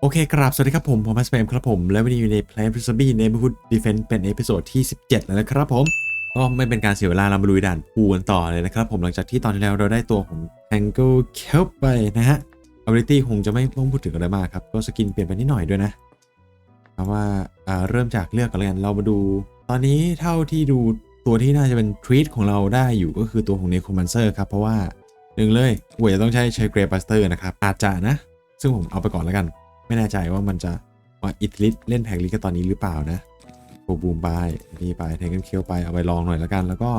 โอเคครับสวัสดีครับผม ผมมาสเปมครับผม และวันนี้อยู่ใน Plan to Zombie Neighborhood Defense เป็นเอพิโซดที่ 17 แล้วนะครับผม ก็ไม่เป็นการเสียเวลาเรามาลุยด่านปูกันต่อเลยนะครับผมหลังจากที่ตอนที่แล้วเราได้ตัวของ Tangle Kelp ไปนะฮะ ability คงจะไม่ต้องพูดถึงอะไรมากครับ ก็สกินเปลี่ยนไปนิดหน่อยด้วยนะเพราว่าเริ่มจากเลือกกันเลยกันเรามาดู ตอนนี้เท่าที่ดูตัวที่น่าจะเป็นทรีตของเราได้อยู่ก็คือตัวของ Necromancer ครับเพราะว่าหนึ่งเลยกูจะต้องใช้ใช้ Grey Buster นะครับอาจจะนะ ซึ่งผมเอาไปก่อนแล้วกัน ไม่แน่ใจว่ามันจะมาอิทลิสเล่นแพ็กลิสกับตอนนี้หรือเปล่านะโบบูมไปนี่ไปแทงกันเคียวไปเอาไปลองหน่อยแล้วกัน แล้วก็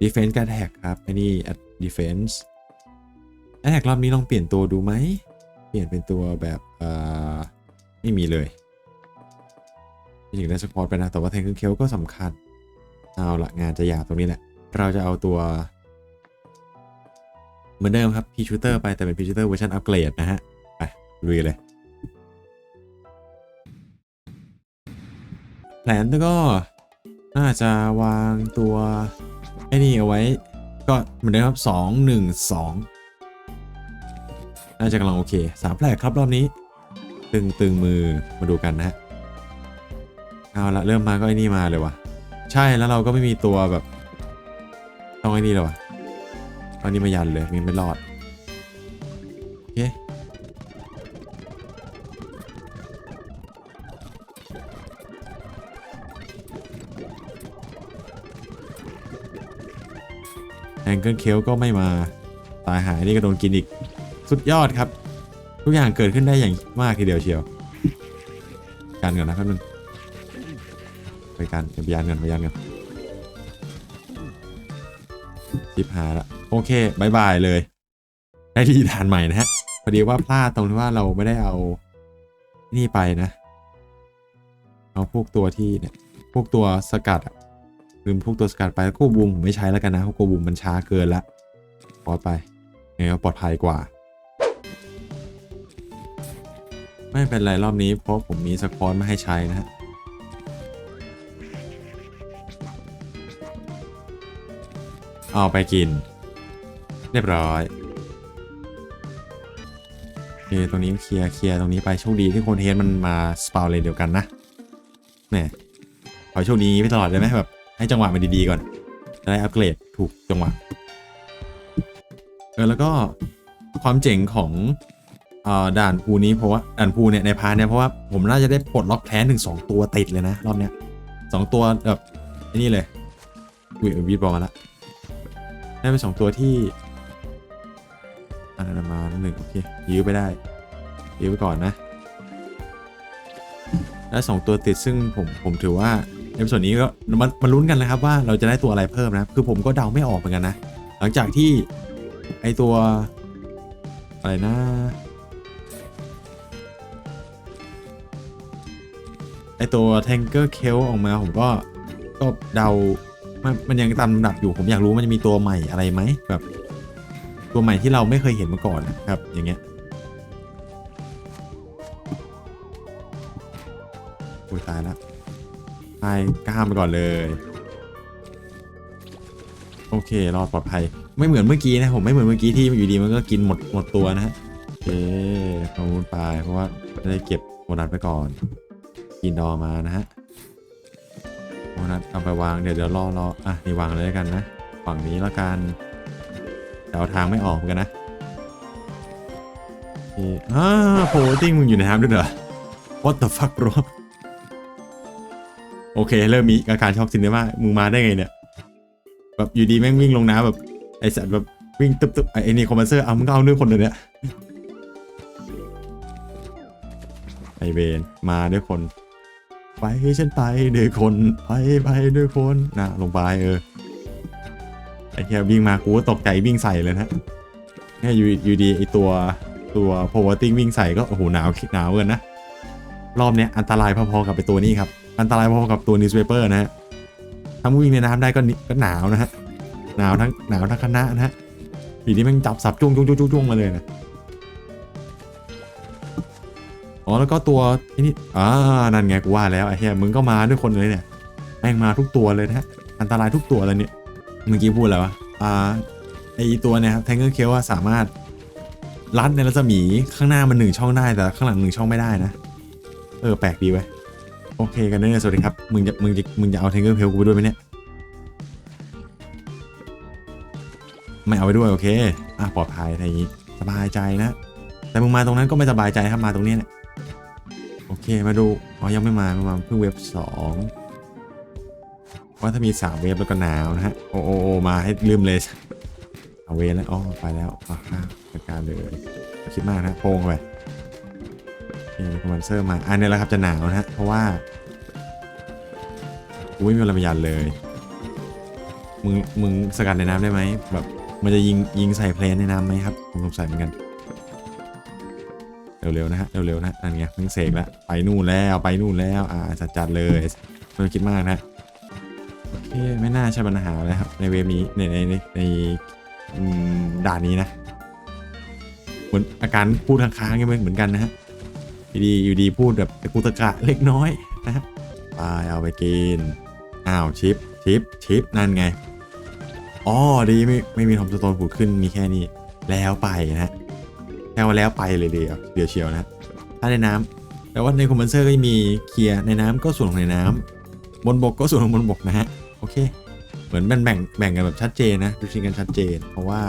ดีเฟนส์กับแท็กครับไอ้นี่ดีเฟนส์แท็กรอบนี้ลองเปลี่ยนตัวดูไหมเปลี่ยนเป็นตัวแบบเอ่อไม่มีเลยจริงๆได้สปอร์ตไปนะ แต่ว่าแทงกันเคียวก็สำคัญ เอาละงานจะยาวตรงนี้แหละ เราจะเอาตัว เหมือนเดิมครับพีชูเตอร์ไปแต่เป็นพีชูเตอร์เวอร์ชันอัปเกรดนะฮะ ไปลุยเลย แผนก็น่าจะวางตัวไอ้นี่เอาไว้ ก็เหมือนเดิมครับสองหนึ่งสองน่าจะกำลังโอเคสามแผลครับรอบนี้ ตึงตึงมือมาดูกันนะฮะเอาละเริ่มมาก็ไอ้นี่มาเลยวะใช่แล้วเราก็ไม่มีตัวแบบ ต้องไอ้นี่เลยวะตอนนี้มายันเลยมีไม่รอดโอเค งเกิลเคลก็ไม่มา ตายหายนี่ก็โดนกินอีก สุดยอดครับ ทุกอย่างเกิดขึ้นได้อย่างมากทีเดียวเชียว การก่อนนะครับนึงไปการไปยานกันไปยานกันจิบหาละโอเคบายบายเลย ได้ที่ฐานใหม่นะฮะ พอดีว่าพลาดตรงที่ว่าเราไม่ได้เอานี่ไปนะ เอาพวกตัวที่เนี่ย พวกตัวสกัดอะ ลืมพวกตัวสกัดไปแล้วก็บูมผมไม่ใช้แล้วกันนะโกบูมมันช้าเกินละปลอดไปยังไงก็ปลอดภัยกว่า ไม่เป็นไรรอบนี้เพราะผมมีสควอตมาให้ใช้นะฮะเอาไปกิน เรียบร้อยโอเคตรงนี้เคลียร์เคลียร์ตรงนี้ไปโชคดีที่คนเฮดมันมาสปาวเลนเดียวกันนะแหมขอโชคดีไปตลอดเลยไหมแบบ ให้จังหวะมันดีๆก่อนจะได้อัปเกรดถูกจังหวะเออแล้วก็ความเจ๋งของออด่านภูนี้เพราะว่าด่านภูเนี่ยในพาร์ทเนี่ยเพราะว่าผมน่าจะได้ปลดล็อกแพ้ถึง 2 ตัวติดเลยนะรอบเนี้ยสองตัวแบบนี่เลยอุ้ยวีดบอลมาละได้เป็นสองตัวที่อันนั้นมาหนึ่งโอเคยื้อไปได้ยื้อไปก่อนนะ และสองตัวติดซึ่งผมผมถือว่า ในส่วนนี้ก็มันมันลุ้นกันนะครับว่าเราจะได้ตัวอะไรเพิ่มนะคือผมก็เดาไม่ออกเหมือนกันนะ หลังจากที่ไอตัวอะไรนะไอตัว Tanker k e l ออกมาผมก็ก็เดามันมันยังตามลำดับอยู่ผมอยากรู้มันจะมีตัวใหม่อะไรไหมแบบ ตัวใหม่ที่เราไม่เคยเห็นมาก่อนนะครับ อย่างเงี้ย ไปกล้ามไปก่อนเลย โอเครอดปลอดภัย ไม่เหมือนเมื่อกี้นะผมไม่เหมือนเมื่อกี้ที่อยู่ดีมันก็กินหมดหมดตัวนะฮะโอเคขอบคุณไปเพราะว่าได้เก็บโบนัสไปก่อน กินดอมานะฮะโบนัสเอาไปวางเดี๋ยวเดี๋ยวรอรออะนี่วางเลยด้วกันนะฝั่งนี้แล้วกันเดาทางไม่ออกเหมือนกันนะโอเคอ่าโพติ้งมึงอยู่ในน้ำด้วยเหรอ What the fuck bro โอเค เริ่มมีอาการช็อกซินเนมามึงมาได้ไงเนี่ย แบบอยู่ดีแม่งวิ่งลงน้ำแบบ ไอสัตว์แบบวิ่งตึ๊บตึบไอนี่คอมเพนเซอร์เอามึงก็เอาด้วยคนเลยเนี่ยไอเวนมาด้วยคน ไปฉันไปด้วยคนไปไปด้วยคนนะลงไปเออไอแค่วิ่งมากูก็ตกใจวิ่งใส่เลยนะแค่อยู่อยู่ดีไอตัวตัวโพวติ้งวิ่งใส่ก็โอ้โหหนาวหนาวเกินนะ รอบเนี้ยอันตรายพอๆกับไปตัวนี้ครับ อันตรายพอๆกับตัวนิวส์เพเปอร์นะฮะถ้าวิ่งในน้ำได้ก็ก็หนาวนะฮะหนาวทั้งหนาวทั้งคณะนะฮะปีนี้มันจับสับจ้วงจ้วงจ้วงจ้วงจ้งมาเลยนะอ๋อแล้วก็ตัวนี่อ่านั่นไงกูว่าแล้วไอ้เหี้ยมึงก็มาด้วยคนเลยเนี่ยแม่งมาทุกตัวเลยนะฮะอันตรายทุกตัวเลยเนี่ยเมื่อกี้พูดอะไรวะอ่าไอตัวเนี่ยครับแทงเกอร์เคลว่าสามารถรัดในรัศมีข้างหน้ามันหนึ่งช่องได้แต่ข้างหลังหนึ่งช่องไม่ได้นะ เออแปลกดีเว้ย โอเคกันเนอร์สวัสดีครับ มึงจะมึงจะมึงจะเอาเทงเกอร์เพลกูไปด้วยไหมเนี่ย ไม่เอาไปด้วยโอเค อะปลอดภัยอะไรอย่างงี้ สบายใจนะ แต่มึงมาตรงนั้นก็ไม่สบายใจครับมาตรงนี้เนี่ย โอเคมาดู อ๋อยังไม่มามามาเพิ่งเว็บสองว่าถ้ามีสามเว็บแล้วก็หนาวนะฮะ โอโอโอมาให้ลืมเลยเอาเวฟแล้วอ๋อไปแล้วมาข้ามจัดการเลยคิดมากนะโป้งไป คคอมมานเซอร์มาอันนี้แหละครับจะหนาวนะฮะเพราะว่ากูไม่มีอะไรมายันเลย มึง มึงสกัดในน้ำได้ไหมแบบมันจะยิงยิงใส่เพลนในน้ำไหมครับผมสงสัยเหมือนกันเร็วๆนะฮะเร็วๆนะนั่นไงเพิ่งเสกแล้วไปนู่นแล้วไปนู่นแล้วอ่าจัดจัดเลยไม่ต้องคิดมากนะโอเคไม่น่าใช่ปัญหาเลยครับ ในเวฟนี้ในในในในด่านนี้นะเหมือนอาการพูดค้างๆกันเหมือนกันนะฮะ อยู่ดีอยู่ดีพูดแบบตะกุตะกะเล็กน้อยนะฮะไปเอาไปกิน อ้าวชิปชิปชิปนั่นไงอ๋อดีไม่ไม่มีทอมสโตนผุดขึ้นมีแค่นี้ แล้วไปนะฮะแค่ว่าแล้วไปเลยเดียวเดียวเชียวนะถ้าในน้ำแต่ว่าในคอมเพนเซอร์ก็มีเคลียร์ในน้ำก็ส่วนของในน้ำบนบกก็ส่วนของบนบกนะฮะโอเค เหมือนมันแบ่งแบ่งกันแบบชัดเจนนะดูชิงกันชัดเจน เพราะว่า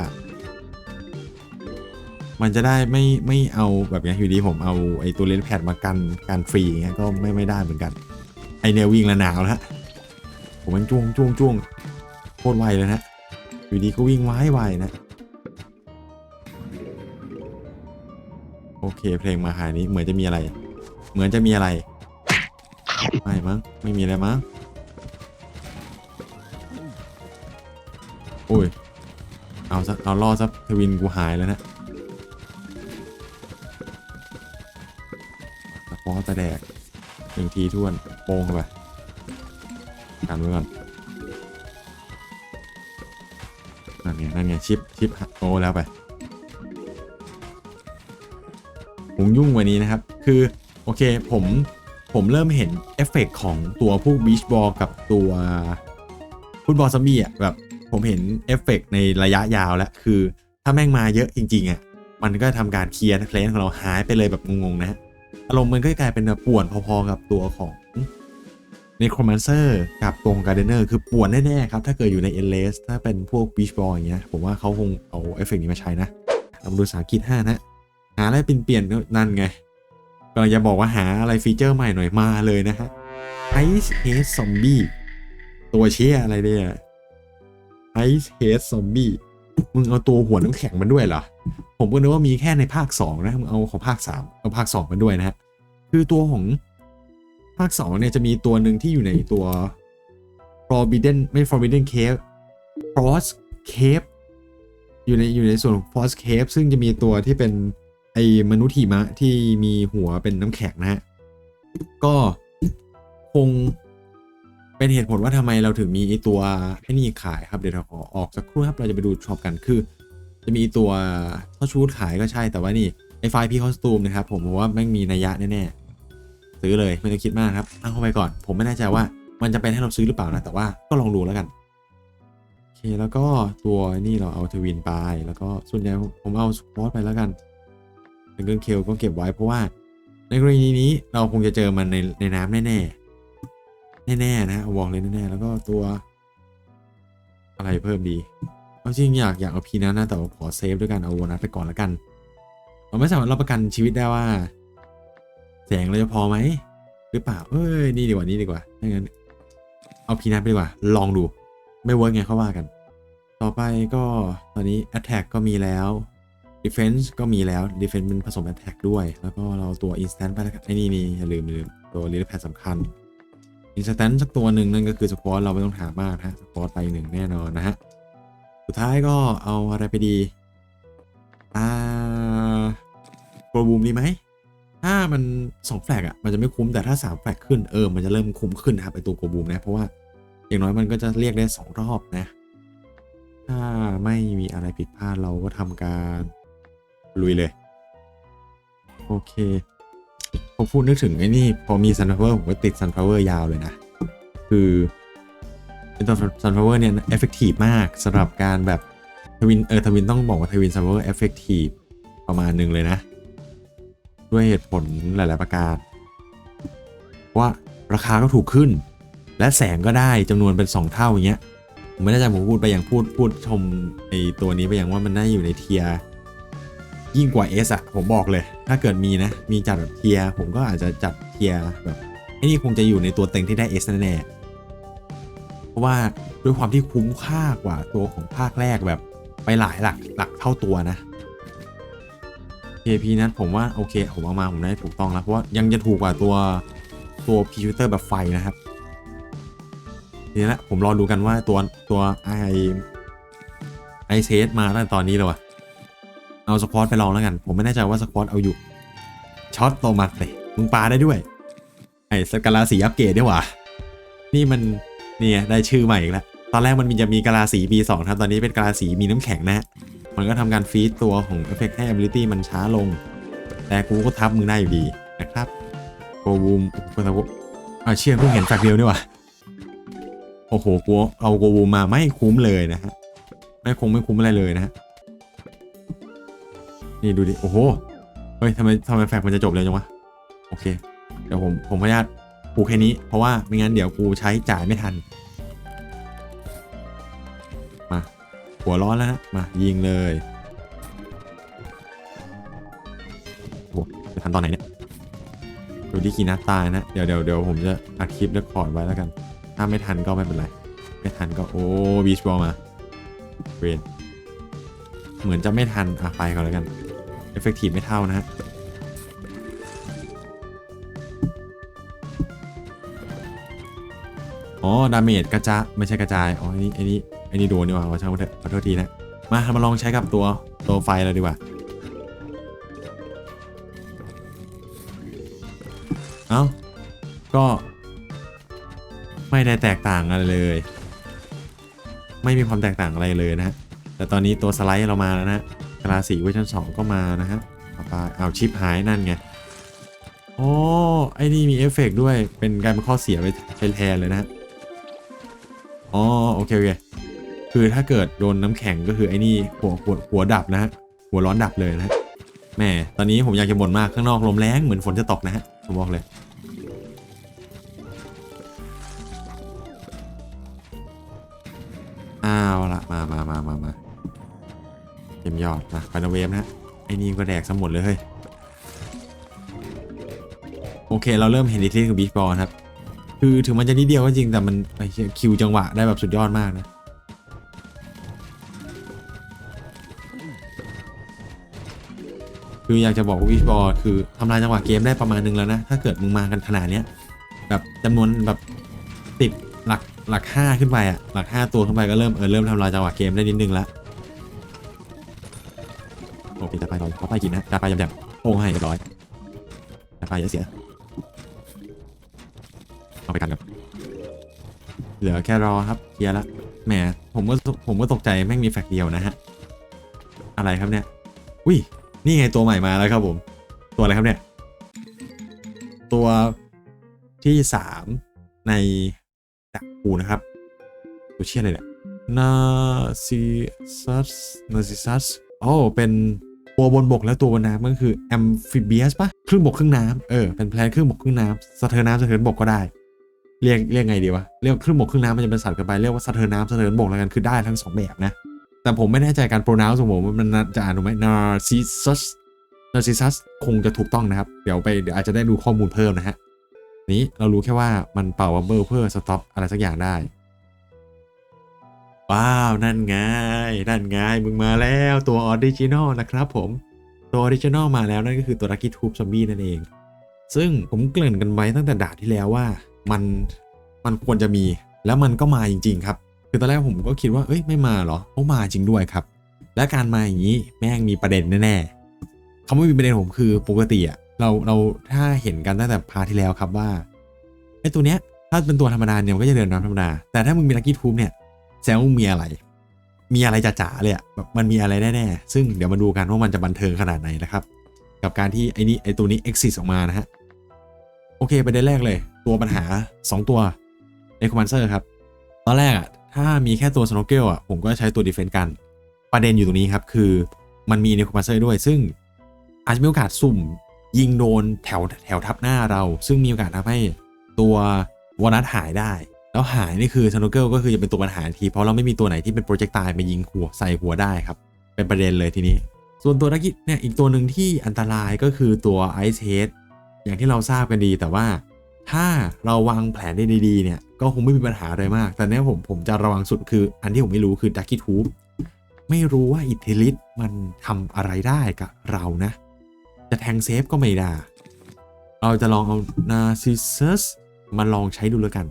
มันจะได้ไม่ไม่เอาแบบนี้อยู่ดีผมเอาไอ้ตัวเลนส์แพดมากันการฟรีอย่างเงี้ยก็ไม่ไม่ได้เหมือนกัน ไอเนววิ่งแล้วหนาวแล้วฮะผมมันจ้วงจ้วงจ้วงโคตรไวเลยนะอยู่ดีก็วิ่งไวไวนะโอเคเพลงมาหานี้เหมือนจะมีอะไร เหมือนจะมีอะไรไม่มั้งไม่มีอะไรมั้งโอ้ยเอาซะเอาล่อซะทวินกูหายแล้วนะ ตะปอตะแดกหนึ่งทีท่วนโป้งไปกันไว้ก่อนนั่นไงนั่นไงชิปชิปโตแล้วไปผมยุ่งกว่านี้นะครับ คือ โอเคผมผมเริ่มเห็นเอฟเฟกต์ของตัวพวกบีชบอลกับตัวฟุตบอลซัมบี้อะแบบผมเห็นเอฟเฟกต์ในระยะยาวแล้ว คือถ้าแม่งมาเยอะจริง ๆ อะ มันก็ทำการเคลียร์เพลนของเราหายไปเลยแบบงง ๆ นะฮะ อารมณ์มันก็กลายเป็นป่วนพอๆกับตัวของในคอมมานเซอร์กับตรงการเดเนอร์คือป่วนแน่ๆครับ ถ้าเกิดอยู่ในเอเลสถ้าเป็นพวกบีชบอลอย่างเงี้ยผมว่าเขาคงเอาเอฟเฟกต์นี้มาใช้นะเรามาดูภาษาอังกฤษ5นะ หาอะไรเปลี่ยนๆนั่นไงกำลังจะบอกว่าหาอะไรฟีเจอร์ใหม่หน่อยมาเลยนะฮะ Ice Head Zombie ตัวเชี่ยอะไรเนี่ย Ice Head Zombie มึงเอาตัวหัวน้ำแข็งมันด้วยเหรอ ผมก็นึกว่ามีแค่ในภาค2นะมึงเอาของภาค3เอาภาค2มาด้วยนะฮะ คือตัวของภาค2เนี่ยจะมีตัวหนึ่งที่อยู่ในตัว Forbidden ไม่ Forbidden Cave Frost Cave อยู่ในอยู่ในส่วนของ Frost Cave ซึ่งจะมีตัวที่เป็นไอ้มนุษย์หิมะที่มีหัวเป็นน้ำแข็งนะฮะ ก็คง เป็นเหตุผลว่าทำไมเราถึงมีไอตัวไอ้นี่ขายครับเดี๋ยวเราขอออกสักครู่ครับเราจะไปดูช็อปกันคือ จะมีตัวถ้าชูดขายก็ใช่แต่ว่านี่ไอไฟล์พี่คอสตูมนะครับผมว่าแม่งมีนัยยะแน่ๆซื้อเลยไม่ต้องคิดมากครับเอาเข้าไปก่อน ผมไม่แน่ใจว่ามันจะเป็นให้เราซื้อหรือเปล่านะแต่ว่าก็ลองดูแล้วกันโอเคแล้วก็ตัวนี่เราเอาทวินไปแล้วก็ส่วนใหญ่ผมเอาสปอร์ตไปแล้วกันเป็นเกินเคลก็เก็บไว้เพราะว่าในกรณีนี้เราคงจะเจอมันในในน้ำแน่ๆ แน่ๆนะบอกเลยแน่ๆแล้วก็ตัว อะไรเพิ่มดีเอาจริงอยากอยากเอาพีนั้นนะแต่ว่าขอเซฟด้วยกันเอาโวนัสไปก่อนแล้วกัน เราไม่สามารถรับประกันชีวิตได้ว่า แสงเราจะพอไหมหรือเปล่าเอ้ยนี่ดีกว่านี้ดีกว่าถ้างั้น เอาพีนัทไปดีกว่า ลองดู ไม่เวิร์กไงเขาว่ากัน ต่อไปก็ตอนนี้ Attack ก็มีแล้ว Defense ก็มีแล้ว Defense เป็นผสม Attack ด้วย แล้วก็เราตัว Instant ไปแล้วกันไอ้นี่นี่อย่าลืมลืมตัว l i l แพดสำคัญ Instant สักตัวหนึ่งนั่นก็คือ Squad เราไม่ต้องถามมากนะ Squad ไปหนึ่งแน่นอนนะฮะ สุดท้ายก็เอาอะไรไปดี อ่าโปรบูมดีไหม ถ้ามัน2แฟลกอะ มันจะไม่คุ้มแต่ถ้า3แฟลกขึ้นเออ มันจะเริ่มคุ้มขึ้นนะครับไอตัวโกบูมนะ เพราะว่าอย่างน้อยมันก็จะเรียกได้2รอบนะ ถ้าไม่มีอะไรผิดพลาดเราก็ทำการลุยเลย โอเค อพูดนึกถึงไอ้นี่ พอมี Sunflower ผมก็ติด Sunflower ยาวเลยนะ คือเป็นตัว Sunflower เนี่ย effective มากสำหรับการแบบทวินเออทวินต้องบอกว่าทวิน Sunflower effective ประมาณหนึ่งเลยนะ ด้วยเหตุผลหลาย ๆ ประการ ว่าราคาก็ถูกขึ้น และแสงก็ได้จำนวนเป็น 2 เท่าอย่างเงี้ยผมไม่แน่ใจผมพูดไปอย่างพูดพูดชมไอตัวนี้ไปอย่างว่ามันน่าอยู่ในเทียร์ ยิ่งกว่า S อะผมบอกเลย ถ้าเกิดมีนะ มีจัดแบบเทียร์ผมก็อาจจะจัดเทียร์แบบไอ้นี่คงจะอยู่ในตัวเต็งที่ได้ S แน่ๆเพราะว่าด้วยความที่คุ้มค่ากว่าตัวของภาคแรกแบบไปหลายหลักหลักเท่าตัวนะ KP นั้นผมว่าโอเค ผมเอามาผมได้ถูกต้องแล้ว เพราะว่ายังจะถูกกว่าตัวตัวพิวเตอร์แบบไฟนะครับนี่แหละผมรอดูกันว่าตัวตัวไอไอเซสมาตั้งตอนนี้เลยวะ เอาสควอตไปลองแล้วกัน ผมไม่แน่ใจว่าสควอตเอาอยู่ช็อตโตมัสเลยมึงปาได้ด้วย ไอ้สกาลาสีอัปเกรดด้วยวะนี่มันเนี่ยได้ชื่อใหม่อีกแล้วตอนแรกมันมีจะมีกาลาสี B2 ครับ ตอนนี้เป็นกาลาสีมีน้ำแข็งนะ มันก็ทำการฟีดตัวของ Effect ให้ Ability มันช้าลง แต่กูก็ทับมึงได้อยู่ดีนะครับโกวูมโกทากุอ่าเชี่ยเพิ่งเห็นแฟกเดียวนี่ว่ะโอ้โหกูเอาโกวูมมาไม่คุ้มเลยนะฮะ ไม่คงไม่คุ้มอะไรเลยนะฮะ นี่ดูดิ โอ้โห เฮ้ยทำไมทำไมแฟกมันจะจบเร็วจังวะ โอเค เดี๋ยวผมผมพยาตปูแค่นี้ เพราะว่าไม่งั้นเดี๋ยวกูใช้จ่ายไม่ทัน มา หัวร้อนแล้วนะ มายิงเลยโอ้จะทันตอนไหนเนี่ย ดูที่กี่นัดตายนะ เดี๋ยวเดี๋ยวเดี๋ยวผมจะอัดคลิปแล้วคอร์ดไว้แล้วกัน ถ้าไม่ทันก็ไม่เป็นไร ไม่ทันก็โอ้บีชบอลมา เวนเหมือนจะไม่ทัน อะ ไปก่อนแล้วกัน เอฟเฟกตีฟไม่เท่านะฮะอ๋อ ดาเมจกระจะไม่ใช่กระจาย อ๋อไอ้นี่ไอ้นี่ไอ้นี่โดนดีกว่าขอช่างเถอะขอโทษทีนะ มาเรามาลองใช้กับตัวตัวไฟเลยดีกว่า เอ้า ก็ ไม่ได้แตกต่างอะไรเลย ไม่มีความแตกต่างอะไรเลยนะฮะ แต่ตอนนี้ตัวสไลด์เรามาแล้วนะ กราสีเวอร์ชัน2ก็มานะฮะเอาไปเอาชิปหายนั่นไงโอ้ไอ้นี่มีเอฟเฟกต์ด้วยเป็นการเป็นข้อเสียไปแทนเลยนะฮะอ๋อโอเคโอเคคือถ้าเกิดโดนน้ำแข็งก็คือไอ้นี่หัวหัวหัวดับนะฮะหัวร้อนดับเลยนะฮะแม่ตอนนี้ผมอยากจะบ่นมากข้างนอกลมแรงเหมือนฝนจะตกนะฮะผมบอกเลยอ้าวละมามามามามา เกมยอดนะฟานเวฟนะไอ้นี่ก็แดกสมหมดเลยเฮ้ยโอเค เราเริ่มเห็นดิทีกับบีชบอลครับ คือถึงมันจะนิดเดียวก็จริงแต่มันไอ้คิวจังหวะได้แบบสุดยอดมากนะคืออยากจะบอกว่าวิชบอลคือทำลายจังหวะเกมได้ประมาณนึงแล้วนะ ถ้าเกิดมึงมากันขนาดเนี้ยแบบจำนวนแบบติดหลักหลักห้าขึ้นไปอะหลักห้าตัวขึ้นไปก็เริ่มเออเริ่มทำลายจังหวะเกมได้นิดนึงและ โอเคจะไปรอยเขาไปกินนะจะไปยำๆโอ้ให้เรียบร้อยจะไปอย่าเสียเอาไปกันครับเหลือแค่รอครับเคลียร์ละแหมผมก็ผมก็ตกใจแม่งมีแฟกเดียวนะฮะอะไรครับเนี่ยอุ้ยนี่ไงตัวใหม่มาแล้วครับผม ตัวอะไรครับเนี่ย ตัวที่สามในดักปูนะครับตัวเชี่ยอะไรเนี่ยนาซิซัสนาซิซัสโอ้เป็น ตัวบนบกและตัวบนน้ำก็คือแอมฟิเบียสปะครึ่งบกครึ่งน้ำเออเป็นแพลนครึ่งบกครึ่งน้ำสะเทินน้ำสะเทินบกก็ได้ เรียกเรียกไงดีวะเรียกครึ่งบกครึ่งน้ำมันจะเป็นสัตว์กันไปเรียกว่าสะเทินน้ำสะเทินบกแล้วกันคือได้ทั้งสองแบบนะแต่ผมไม่แน่ใจการ pronounce ของผมมันจะอ่านถูกไหม narcissus narcissus คงจะถูกต้องนะครับ เดี๋ยวไปเดี๋ยวอาจจะได้ดูข้อมูลเพิ่มนะฮะนี้เรารู้แค่ว่ามันเป่าบัมเบิลเพื่อสต็อปอะไรสักอย่างได้ ว้าว นั่นไง นั่นไง มึงมาแล้วตัวออริจินอลนะครับผม ตัวออริจินอลมาแล้วนั่นก็คือตัว Lucky Tube Zombie นั่นเอง ซึ่งผมเกริ่นกันไว้ตั้งแต่ด่าที่แล้วว่ามันมันควรจะมีแล้วมันก็มาจริง ๆ ครับ คือตอนแรกผมก็คิดว่าเอ้ยไม่มาเหรอเขามาจริงด้วยครับ และการมาอย่างนี้แม่งมีประเด็นแน่ๆเขาไม่มีประเด็นผมคือปกติอะเราเราถ้าเห็นกันตั้งแต่พาทที่แล้วครับว่าไอ้ตัวเนี้ยถ้าเป็นตัวธรรมดาเนี่ยมันก็จะเดินน้ำธรรมดา แต่ถ้ามึงมีลักกี้ทูบเนี่ย แสดงว่ามึงมีอะไร มีอะไรจ๋าๆเลยอะแบบมันมีอะไรแน่ๆซึ่งเดี๋ยวมาดูกันว่ามันจะบันเทิงขนาดไหนนะครับ กับการที่ไอ้นี่ไอ้ตัวนี้ exit ออกมานะฮะโอเคประเด็นแรกเลย ตัวปัญหา 2 ตัวในคอมมานเซอร์ครับ ตอนแรกอะถ้ามีแค่ตัวสโนเกลอะผมก็ใช้ตัวดีเฟนต์กัน ประเด็นอยู่ตรงนี้ครับ คือมันมีในคอมมานเซอร์ด้วย ซึ่งอาจจะมีโอกาสสุ่มยิงโดนแถวแถวทับหน้าเรา ซึ่งมีโอกาสทำให้ตัววอนัทหายได้ แล้วหายนี่คือสโนเกิลก็คือจะเป็นตัวปัญหาทีเพราะเราไม่มีตัวไหนที่เป็นโปรเจกต์ตายมายิงหัวใส่หัวได้ครับ เป็นประเด็นเลยทีนี้ ส่วนตัวนักกีเนี่ยอีกตัวหนึ่งที่อันตรายก็คือตัวไอซ์เฮดอย่างที่เราทราบกันดีแต่ว่า ถ้าเราวางแผนได้ดีๆเนี่ยก็คงไม่มีปัญหาอะไรมาก แต่เนี้ยผมผมจะระวังสุดคือ อันที่ผมไม่รู้คือดักกี้ทูบไม่รู้ว่าอิทธิฤทธิ์มันทำอะไรได้กับเรานะ จะแทงเซฟก็ไม่ได้ เราจะลองเอานาซิซัสมาลองใช้ดูแล้วกัน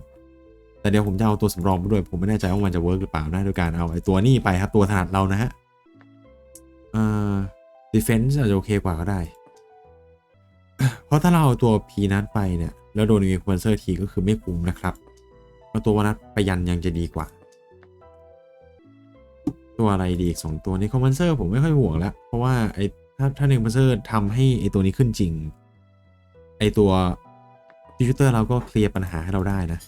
แต่เดี๋ยวผมจะเอาตัวสำรองมาด้วย ผมไม่แน่ใจว่ามันจะเวิร์กหรือเปล่านะโดยการเอาไอ้ตัวนี้ไปครับตัวถนัดเรานะฮะเอ่อ defense อาจจะโอเคกว่าก็ได้ เพราะถ้าเราเอาตัวพีนัทไปเนี่ย แล้วโดนอีควนเซอร์ทีก็คือไม่คุ้มนะครับเพราตัววานัทไปยันยังจะดีกว่า ตัวอะไรดีอีกสองตัวนี้คอมมานเซอร์ผมไม่ค่อยห่วงแล้ว เพราะว่าไอ้ถ้าถ้าเนคอมมานเซอร์ทำให้ไอ้ตัวนี้ขึ้นจริง ไอ้ตัวดิจิเตอร์เราก็เคลียร์ปัญหาให้เราได้นะ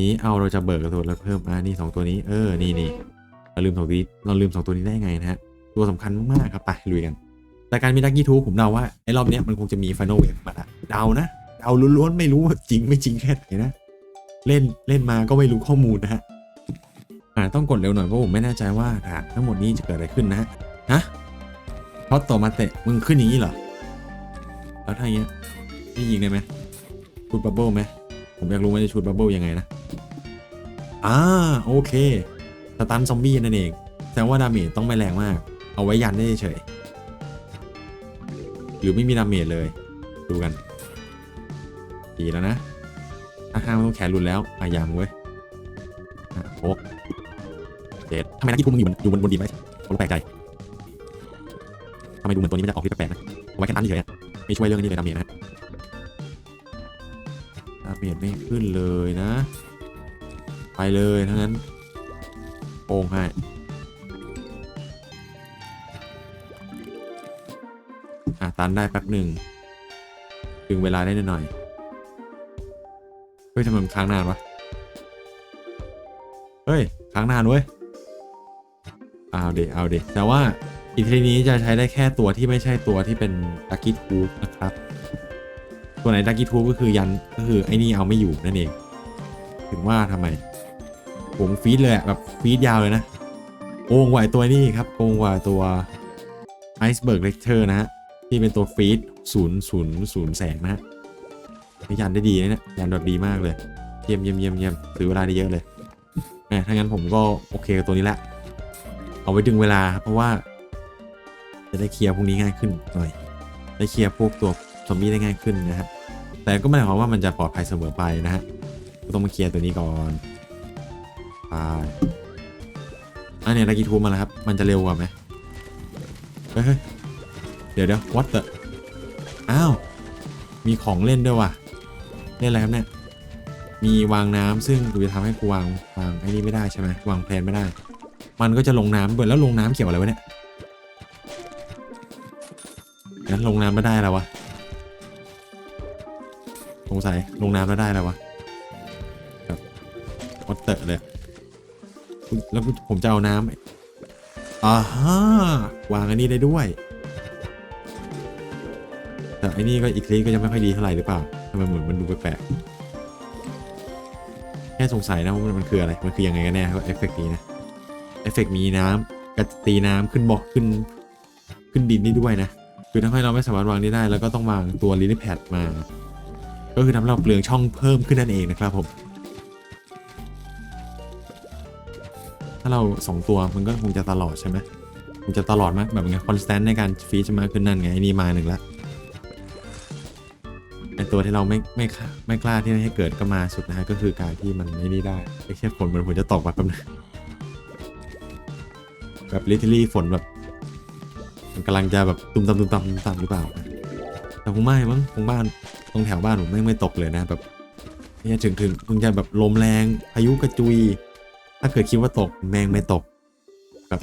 นี้เอาเราจะเบิกกับตัวแล้วเพิ่มอ่านี่สองตัวนี้เออนี่นี่เราลืมสองตัวนี้เราลืมสองตัวนี้ได้ไงนะฮะตัวสำคัญมากครับไปลุยกัน แต่การมีดักกี้ทูผมเดาว่าไอ้รอบนี้มันคงจะมีฟ i น a l เวฟมาละเดานะเดาล้วนๆไม่รู้ว่าจริงไม่จริงแค่ไหนนะเล่นเล่นมาก็ไม่รู้ข้อมูลนะฮะอ่าต้องกดเร็วหน่อยเพราะผมไม่แน่ใจว่าทั้งหมดนี้จะเกิดอะไรขึ้นนะฮะฮะเพราะต่อมาเตะมึงขึ้นอย่างนี้เหรอแล้วถ้าอย่างเงี้ยนี่ยิงได้ไหมชุดบับเบิ้ลไหมผมอยากรู้ว่าจะชุดบับเบิ้ลยังไงนะ อ่าโอเคสตันซอมบี้นั่นเองแสดงว่าดาเมจต้องไม่แรงมาก เอาไว้ยันได้เฉยหรือไม่มีดาเมจเลย ดูกันดีแล้วนะถ้าห้ามต้องแขนรุนแล้วอะยังเว้ยอะหกเจ็ดทำไมนักกีฬามึงอยู่บนอยู่บนบนดินไว้ผมแปลกใจทำไมดูเหมือนตัวนี้มันจะออกที่แปลกๆนะเอาไว้แค่ตันเฉยๆอะไม่ช่วยเรื่องนี้เลยดาเมจนะดาเมจไม่ขึ้นเลยนะ ไปเลยทั้งนั้นโป่งให้อะตันได้แป๊บหนึ่งดึงเวลาได้หน่อยเฮ้ยทำไมมันค้างนานวะเฮ้ยค้างนานเว้ยเอาเดเอาเดแต่ว่าอีทีนี้จะใช้ได้แค่ตัวที่ไม่ใช่ตัวที่เป็นดักกี้ทูบนะครับ ตัวไหนดักกี้ทูบก็คือยันก็คือไอ้นี่เอาไม่อยู่นั่นเอง ถึงว่าทำไม ผมฟีดเลยอะแบบฟีดยาวเลยนะโกงกว่าไอ้ตัวนี้ครับโกงกว่าตัวไอซ์เบิร์กเลคเชอร์นะฮะที่เป็นตัวฟีดศูนย์ศูนย์ศูนย์แสงนะฮะยันได้ดีนะเนี่ยยันดอดดีมากเลยเยี่ยมเยี่ยมเยี่ยมเยี่ยมซื้อเวลาได้เยอะเลยแหมถ้างั้นผมก็โอเคกับตัวนี้ละเอาไว้ดึงเวลาครับเพราะว่า จะได้เคลียร์พวกนี้ง่ายขึ้นหน่อยได้เคลียร์พวกตัวซอมบี้ได้ง่ายขึ้นนะฮะแต่ก็ไม่ได้หมายความว่ามันจะปลอดภัยเสมอไปนะฮะก็ต้องมาเคลียร์ตัวนี้ก่อน ไปอันนี้ดากิทูมาแล้วครับ มันจะเร็วกว่าไหมเฮ้ยเดี๋ยวเดี๋ยว what the อ้าว มีของเล่นด้วยว่ะ เล่นอะไรครับเนี่ย มีวางน้ำซึ่งกูจะทำให้กูวางวางไอ้นี่ไม่ได้ใช่ไหมวางแพลนไม่ได้ มันก็จะลงน้ำด้วยแล้วลงน้ำเกี่ยวอะไรวะเนี่ยงั้นลงน้ำไม่ได้แล้ววะสงสัยลงน้ำแล้วได้แล้ววะแบบวัดเตอะเลย แล้วผมจะเอาน้ำอ่าฮะวางอันนี้ได้ด้วย แต่อันนี้ก็อีกทีก็จะไม่ค่อยดีเท่าไหร่หรือเปล่าทำไมเหมือนมันดูแปลกแค่สงสัยนะว่ามันคืออะไร มันคือยังไงกันแน่ครับเอฟเฟกต์นี้นะ เอฟเฟกต์มีน้ำกระตีน้ำขึ้นบอกขึ้น ขึ้นดินนี่ด้วยนะ คือทำให้เราไม่สามารถวางนี้ได้ แล้วก็ต้องวางตัวลิลิแพดมา ก็คือทำให้เราเปลืองช่องเพิ่มขึ้นนั่นเองนะครับผม ถ้าเราสองตัวมันก็คงจะตลอดใช่ไหมคงจะตลอดมากแบบไงคอนสแตนต์ในการฟีจะมากขึ้นนั่นไงไอ้นี่มาหนึ่งละไอตัวที่เราไม่ไม่ไม่กล้าที่จะให้เกิดก็มาสุดนะฮะก็คือการที่มันไม่นี่ได้ไอแค่ฝนมันฝนจะตกแบบแป๊บนึงแบบลิทเลี่ฝนแบบมันกำลังจะแบบตุ้มตามตุ้มตามตุ้มตามหรือเปล่า แต่คงไม่มั้งคงบ้านตรงแถวบ้านผมไม่ไม่ตกเลยนะแบบเนี่ยถึงถึงคงจะแบบลมแรงพายุกระจุยาเกิดคิดว่าตกแมงไม่ตก แบบ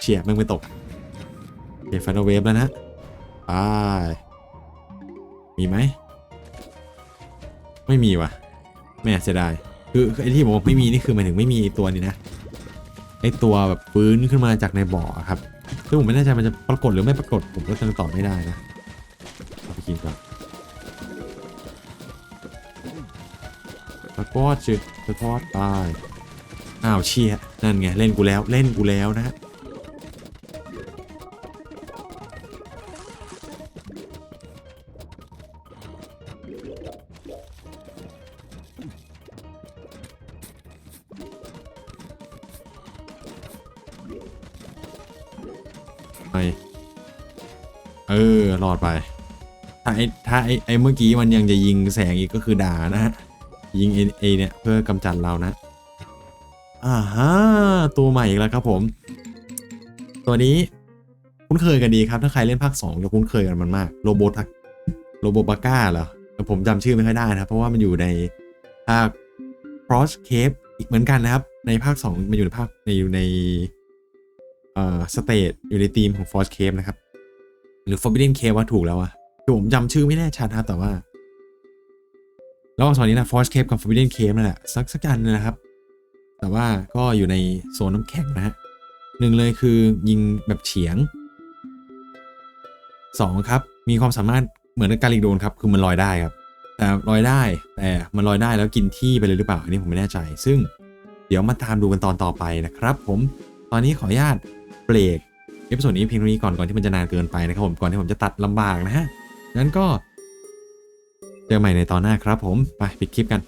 เฉียบแมงไม่ตกเดี๋ยวฟันเวฟแล้วนะไปมีไหม ไม่มีว่ะ แม่เสียดาย คือไอ้ที่บอกไม่มีนี่คือหมายถึงไม่มีตัวนี้นะ ไอ้ตัวแบบฟื้นขึ้นมาจากในบ่อครับ ซึ่งผมไม่แน่ใจมันจะปรากฏหรือไม่ปรากฏผมก็ยังตอบไม่ได้นะเอาไปกินก่อนปรากฏชื่อปรากฏตาย อ้าวเชียนั่นไงเล่นกูแล้วเล่นกูแล้วนะไปเออรอดไป ถ้าไอ้ถ้าไอ้ไอ้เมื่อกี้มันยังจะยิงแสงอีกก็คือด่านะฮะยิงไอ้ไอ้เนี่ยเพื่อกำจัดเรานะ อ่าฮะตัวใหม่อีกแล้วครับผม ตัวนี้คุ้นเคยกันดีครับ ถ้าใครเล่นภาค2จะคุ้นเคยกันมันมากโรโบทักโรโบบาก้าเหรอผมจำชื่อไม่ค่อยได้นะครับ เพราะว่ามันอยู่ในภาค Cross Cave อีกเหมือนกันนะครับ ในภาค 2 มันอยู่ในภาคในอยู่ในเอ่อสเตทอยู่ในทีมของ Force Cave นะครับ หรือ Forbidden Cave ว่าถูกแล้วอะคือผมจำชื่อไม่แน่ชัดนะครับแต่ว่าระหว่างสองนี้นะ Force Cave กับ Forbidden Cave นั่นแหละสักสักอันนะครับ แต่ว่าก็อยู่ในโซนน้ำแข็งนะฮะหนึ่งเลยคือยิงแบบเฉียงสองครับ มีความสามารถเหมือนการลิกโดนครับ คือมันลอยได้ครับ แต่ลอยได้แต่มันลอยได้แล้วกินที่ไปเลยหรือเปล่า อันนี้ผมไม่แน่ใจ ซึ่งเดี๋ยวมาตามดูกันตอนต่อไปนะครับ ผมตอนนี้ขออนุญาตเบรกเอพิโซดนี้เพียงเท่านี้ก่อนก่อนที่มันจะนานเกินไปนะครับผมก่อนที่ผมจะตัดลำบากนะฮะงั้นก็เจอใหม่ในตอนหน้าครับผมไปปิดคลิปกัน